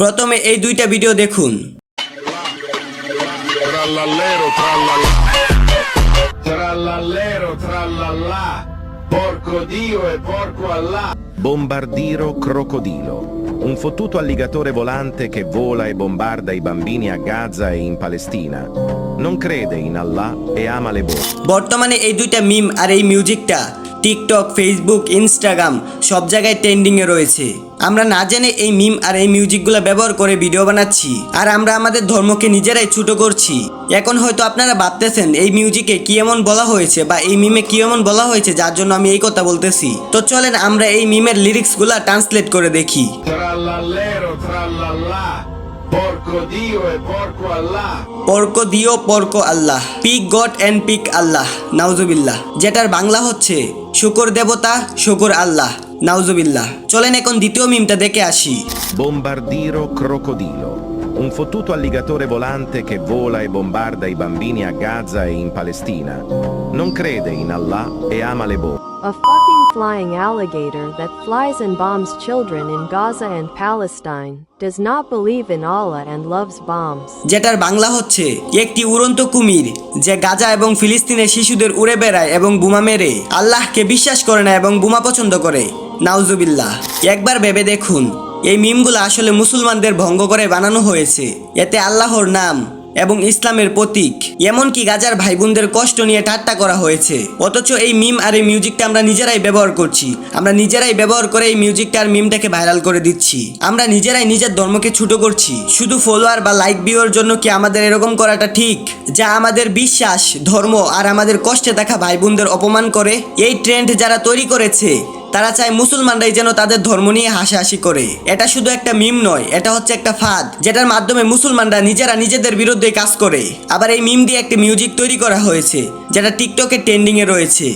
প্রথমে এই দুইটা ভিডিও দেখুন e. Bombardiro crocodilo. Un fottuto alligatore volante che vola e bombarda i bambini a Gaza e in Palestina. Non crede in Allah e ama le bombe. বর্তমানে এই দুইটা মিম আর এই মিউজিকটা টিকটক ফেসবুক ইনস্টাগ্রাম সব জায়গায় ট্রেন্ডিংয়ে রয়েছে আমরা না জেনে এই মিম আর এই মিউজিকগুলো ব্যবহার করে ভিডিও বানাচ্ছি। আর আমরা আমাদের ধর্মকে নিজেরাই ছোট করছি। এখন হয়তো আপনারা ভাবতেছেন এই মিউজিকে কি এমন বলা হয়েছে বা এই মিমে কি এমন বলা হয়েছে যার জন্য আমি এই কথা বলতেছি। তো চলেন আমরা এই মিমের লিরিক্সগুলো ট্রান্সলেট করে দেখি। E. পর্ক দিও পর্ক আল্লাহ পিক গড অ্যান্ড পিক আল্লাহ নাউজুবিল্লাহ। যেটার বাংলা হচ্ছে শুকর দেবতা শুকর আল্লাহ। নাউজুবিল্লাহ চলেন এখন দ্বিতীয় মিমটা দেখে আসি Bombardiro crocodilo. Un fottuto alligatore volante che vola e bombarda i bambini a Gaza e in Palestina. Non crede in Allah e ama le bombe. A fucking flying alligator that flies and bombs children in Gaza and Palestine, does not believe in Allah and loves bombs. যেটার বাংলা হচ্ছে একটি উড়ন্ত কুমির যে গাজা এবং ফিলিস্তিনের শিশুদের উড়ে বেড়ায় এবং বোমা মেরে আল্লাহকে বিশ্বাস করে না এবং বোমা পছন্দ করে নাউজুবিল্লাহ। একবার ভেবে দেখুন, এই মিমগুলো আসলে মুসলমানদের ভঙ্গ করে বানানো হয়েছে। এতে আল্লাহর নাম এবং ইসলামের প্রতীক, এমনকি গাজার ভাই বোনদের কষ্ট নিয়ে ঠাট্টা করা হয়েছে। অথচ এই মিম আর এই মিউজিকটা আমরা নিজেরাই ব্যবহার করছি। আমরা নিজেরাই ব্যবহার করে এই মিউজিকটা আর মিমটাকে ভাইরাল করে দিচ্ছি। আমরা নিজেরাই নিজের ধর্মকে ছোট করছি। শুধু ফলোয়ার বা লাইক ভিউর জন্য কি আমাদের এরকম করাটা ঠিক? যা আমাদের বিশ্বাস, ধর্ম আর আমাদের কষ্টে দেখা ভাই বোনদের অপমান করে? এই ট্রেন্ড যারা তৈরি করেছে তারা চায় মুসলমানরাই যেন তাদের ধর্ম নিয়ে হাসাহাসি করে। এটা শুধু একটা মিম নয়, এটা হচ্ছে একটা ফাঁদ, যেটার মাধ্যমে মুসলমানরা নিজেরা নিজেদের বিরুদ্ধে কাজ করে। আবার এই মিম দিয়ে একটা মিউজিক তৈরি করা হয়েছে, যেটা টিকটকে ট্রেন্ডিং এ রয়েছে।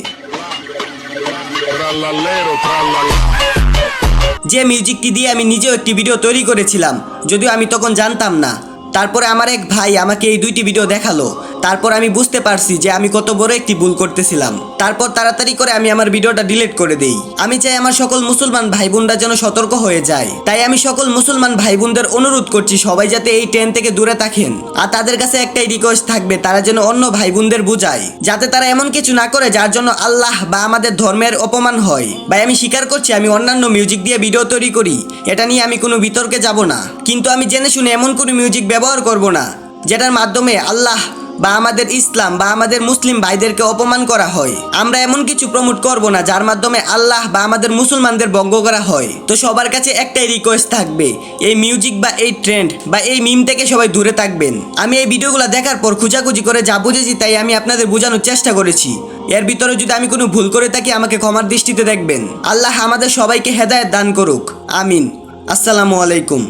যে মিউজিকটি দিয়ে আমি নিজেও একটি ভিডিও তৈরি করেছিলাম, যদিও আমি তখন জানতাম না। তারপরে আমার এক ভাই আমাকে এই দুইটি ভিডিও দেখাল। তারপর আমি বুঝতে পারছি যে আমি কত বড় একটি ভুল করতেছিলাম। তারপর তাড়াতাড়ি করে আমি আমার ভিডিওটা ডিলিট করে দেই। আমি চাই আমার সকল মুসলমান ভাই বোনরা যেন সতর্ক হয়ে যায়। তাই আমি সকল মুসলমান ভাই বোনদের অনুরোধ করছি সবাই যাতে এই ট্রেন থেকে দূরে থাকেন। আর তাদের কাছে একটাই রিকোয়েস্ট থাকবে, তারা যেন অন্য ভাই বোনদের বুঝায়। যাতে তারা এমন কিছু না করে যার জন্য আল্লাহ বা আমাদের ধর্মের অপমান হয়। ভাই, আমি স্বীকার করছি আমি অন্যান্য মিউজিক দিয়ে ভিডিও তৈরি করি। এটা নিয়ে আমি কোনো বিতর্কে যাব না। কিন্তু আমি জেনে শুনে এমন কোনো মিউজিক ব্যবহার করব না, যেটার মাধ্যমে আল্লাহ বা আমাদের ইসলাম বা আমাদের মুসলিম ভাইদেরকে অপমান করা হয়। আমরা এমন কিছু প্রমোট করব না, যার মাধ্যমে আল্লাহ বা আমাদের মুসলমানদের ভঙ্গ করা হয়। তো সবার কাছে একটাই রিকোয়েস্ট থাকবে, এই মিউজিক বা এই ট্রেন্ড বা এই মিম থেকে সবাই দূরে থাকবেন। আমি এই ভিডিওগুলো দেখার পর খুঁজাখুঁজি করে যা বুঝেছি তাই আমি আপনাদের বোঝানোর চেষ্টা করেছি। এর ভিতরে যদি আমি কোনো ভুল করে থাকি, আমাকে ক্ষমার দৃষ্টিতে দেখবেন। আল্লাহ আমাদের সবাইকে হেদায়েত দান করুক। আমিন। আসসালামু আলাইকুম।